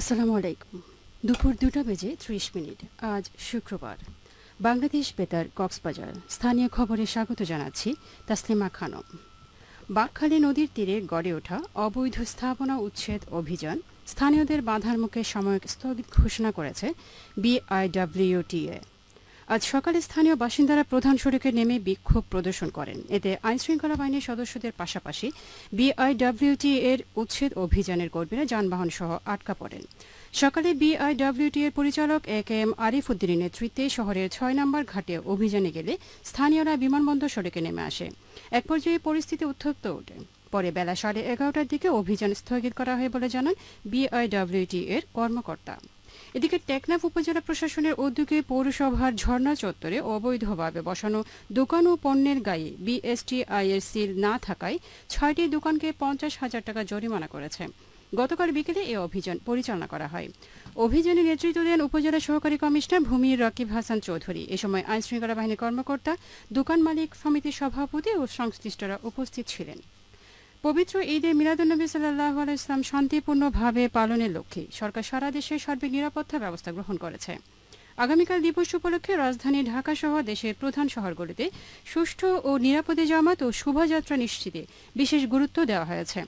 আসসালামু আলাইকুম। দুপুর দুটা বেজে ত্রিশ মিনিট। আজ শুক্রবার। বাংলাদেশ বেতার কক্সবাজার। স্থানীয় খবরে স্বাগত জানাচ্ছি তাসলিমা খানম। বাকখালী নদীর তীরে গড়ে ওঠা অবৈধ স্থাপনা উচ্ছেদ অভিযান স্থানীয়দের বাধার মুখে সময় স্থগিত ঘোষণা করেছে বিআইডব্লিউটিএ। আজ সকালে স্থানীয় বাসিন্দারা প্রধান সড়কে নেমে বিক্ষোভ প্রদর্শন করেন। এতে আইনশৃঙ্খলা বাহিনীর সদস্যদের পাশাপাশি বিআইডব্লিউটি এর উচ্ছেদ অভিযানের কর্মীরা যানবাহন সহ আটকা পড়েন। সকালে বিআইডব্লিউটি এর পরিচালক এ কে এম আরিফ উদ্দিনের নেতৃত্বে শহরের ছয় নম্বর ঘাটে অভিযানে গেলে স্থানীয়রা বিমানবন্দর সড়কে নেমে আসে। এক পর্যায়ে পরিস্থিতি উত্তপ্ত ওঠে। পরে বেলা সাড়ে এগারোটার দিকে অভিযান স্থগিত করা হয় বলে জানান বিআইডব্লিউটি এর কর্মকর্তা। এদিকে টেকনাফ উপজেলা প্রশাসনের উদ্যোগে পৌরসভার ঝর্ণা চত্বরে অবৈধভাবে বসানো দোকান ও পণ্যের গায়ে বিএসটিআই এর সিল না থাকায় ছয়টি দোকানকে পঞ্চাশ হাজার টাকা জরিমানা করেছে। গতকাল বিকেলে এ অভিযান পরিচালনা করা হয়। অভিযানে নেতৃত্ব দেন উপজেলা সহকারী কমিশনার ভূমি রকিব হাসান চৌধুরী। এ সময় আইনশৃঙ্খলা বাহিনীর কর্মকর্তা, দোকান মালিক সমিতির সভাপতি ও সংশ্লিষ্টরা উপস্থিত ছিলেন। পবিত্র ঈদে মিলাদুন্নবী সাল্লাহ ইসলাম শান্তিপূর্ণভাবে পালনের লক্ষ্যে সরকার সারা দেশে সার্বিক নিরাপত্তা ব্যবস্থা গ্রহণ করেছে। আগামীকাল দিবস উপলক্ষে রাজধানী ঢাকাসহ দেশের প্রধান শহরগুলিতে সুষ্ঠু ও নিরাপদে জামাত ও শোভাযাত্রা নিশ্চিতে বিশেষ গুরুত্ব দেওয়া হয়েছে।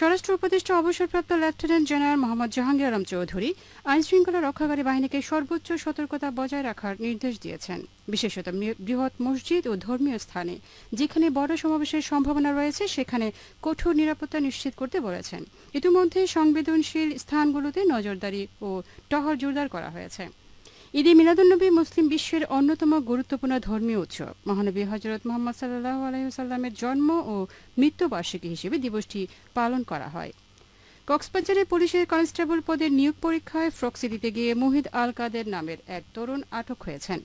স্বরাষ্ট্র উপদেষ্টা অবসরপ্রাপ্ত লেফটেন্যান্ট জেনারেল মোহাম্মদ জাহাঙ্গীর আলম চৌধুরী আইন শৃঙ্খলা রক্ষাকারী বাহিনীকে সর্বোচ্চ সতর্কতা বজায় রাখার নির্দেশ দিয়েছেন। বিশেষত বৃহৎ মসজিদ ও ধর্মীয় স্থানে, যেখানে বড় সমাবেশের সম্ভাবনা রয়েছে, সেখানে কঠোর নিরাপত্তা নিশ্চিত করতে বলেছেন। ইতিমধ্যে সংবেদনশীল স্থানগুলোতে নজরদারি ও টহল জোরদার করা হয়েছে। ঈদে মিলাদুন্নবী মুসলিম বিশ্বের অন্যতম গুরুত্বপূর্ণ ধর্মীয় উৎসব। মহানবী হজরত মোহাম্মদ সাল্লাহ আলহিসাল্লামের জন্ম ও মৃত্যুবার্ষিকী হিসেবে দিবসটি পালন করা হয়। কক্সবাজারে পুলিশের কনস্টেবল পদের নিয়োগ পরীক্ষায় ফ্রক্সি দিতে গিয়ে মুহিদ আল কাদের নামের এক তরুণ আটক হয়েছেন।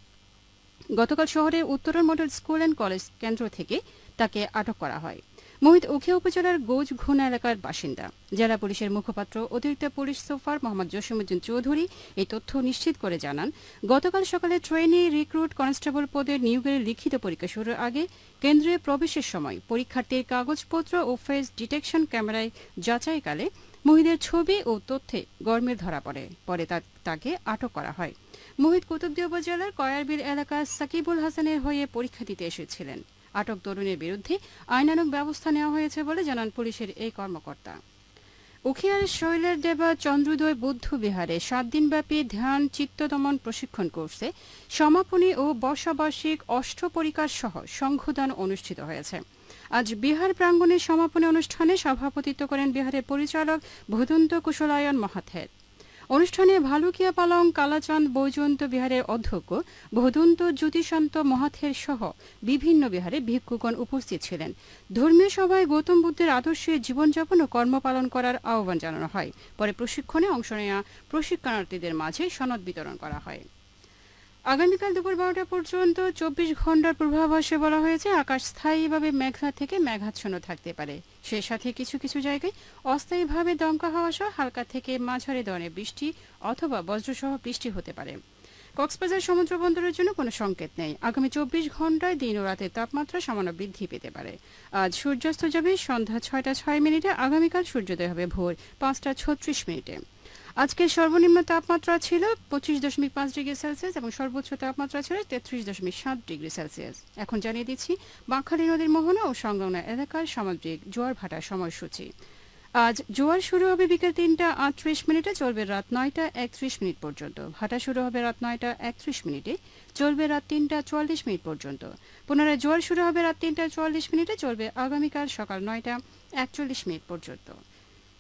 গতকাল শহরের উত্তরণ মডেল স্কুল অ্যান্ড কলেজ কেন্দ্র থেকে তাকে আটক করা হয়। মোহিত উখিয়া উপজেলার গোজ ঘুনা এলাকার বাসিন্দা। জেলা পুলিশের মুখপাত্র, অতিরিক্ত পুলিশ সুপার মোহাম্মদ জসিমুদ্দিন চৌধুরী এই তথ্য নিশ্চিত করে জানান, গতকাল সকালে ট্রেনে রিক্রুট কনস্টেবল পদের নিয়োগের লিখিত পরীক্ষা শুরুর আগে কেন্দ্রে প্রবেশের সময় পরীক্ষার্থীর কাগজপত্র ও ফেস ডিটেকশন ক্যামেরায় যাচাইকালে মোহিতের ছবি ও তথ্যে গরমিল ধরা পড়ে, পরে তাকে আটক করা হয়। মোহিত কুতুবদিয়া উপজেলার কয়ারবিল এলাকার সাকিবুল হাসানের হয়ে পরীক্ষা দিতে এসেছিলেন। আটক তরুণের বিরুদ্ধে আইনানুগ ব্যবস্থা নেওয়া হয়েছে বলে জানান পুলিশের এই কর্মকর্তা। উখিয়ার শৈলের দেবা চন্দ্রোদয় বৌদ্ধ বিহারে সাত দিনব্যাপী ধ্যান চিত্তদমন প্রশিক্ষণ কোর্সে সমাপনী ও বর্ষাবার্ষিক অষ্টপরিকার সহ সংঘদান অনুষ্ঠিত হয়েছে। আজ বিহার প্রাঙ্গণের সমাপনী অনুষ্ঠানে সভাপতিত্ব করেন বিহারের পরিচালক ভদন্ত কুশলায়ন মহাথের। অনুষ্ঠানে ভালুকিয়া পালং, কালাচাঁদ, বৈজয়ন্ত বিহারের অধ্যক্ষ, বহুদন্ত জ্যোতিষান্ত মহাথের সহ বিভিন্ন বিহারে ভিক্ষুগণ উপস্থিত ছিলেন। ধর্মীয় সভায় গৌতম বুদ্ধের আদর্শে জীবনযাপন ও কর্মপালন করার আহ্বান জানানো হয়। পরে প্রশিক্ষণে অংশ নেওয়া প্রশিক্ষণার্থীদের মাঝে সনদ বিতরণ করা হয়। আগামীকাল দুপুর বারোটা পর্যন্ত চব্বিশ ঘণ্টার পূর্বাভাসে বলা হয়েছে। আকাশ স্থায়ীভাবে মেঘলা থেকে মেঘাচ্ছন্ন থাকতে পারে। সে সাথে কিছু কিছু জায়গায় অস্থায়ীভাবে দমকা হাওয়া সহ হালকা থেকে মাঝারি ধরনের বৃষ্টি অথবা বজ্রসহ বৃষ্টি হতে পারে। কক্সবাজার সমুদ্র বন্দরের জন্য কোনো সংকেত নেই। আগামী চব্বিশ ঘন্টায় দিন ও রাতের তাপমাত্রা সামান্য বৃদ্ধি পেতে পারে। আজ সূর্যাস্ত যাবে সন্ধ্যা ছয়টা ছয় মিনিটে। আগামীকাল সূর্যোদয় হবে ভোর পাঁচটা ছত্রিশ মিনিটে। আজকের সর্বনিম্ন তাপমাত্রা ছিল পঁচিশ দশমিক পাঁচ ডিগ্রি সেলসিয়াস এবং সর্বোচ্চ তাপমাত্রা ছিল তেত্রিশ দশমিক সাত ডিগ্রি সেলসিয়াস। এখন জানিয়ে দিচ্ছি, বাঁকখালী নদীর মোহনা ও সংলগ্ন এলাকার সামুদ্রিক জোয়ার ভাটার সময়সূচি। আজ জোয়ার শুরু হবে বিকেল তিনটা আটত্রিশ মিনিটে, চলবে রাত নয়টা একত্রিশ মিনিট পর্যন্ত। ভাটা শুরু হবে রাত নয়টা একত্রিশ মিনিটে, চলবে রাত তিনটা চুয়াল্লিশ মিনিট পর্যন্ত। পুনরায় জোয়ার শুরু হবে রাত তিনটা চুয়াল্লিশ মিনিটে, চলবে আগামীকাল সকাল নয়টা একচল্লিশ মিনিট পর্যন্ত।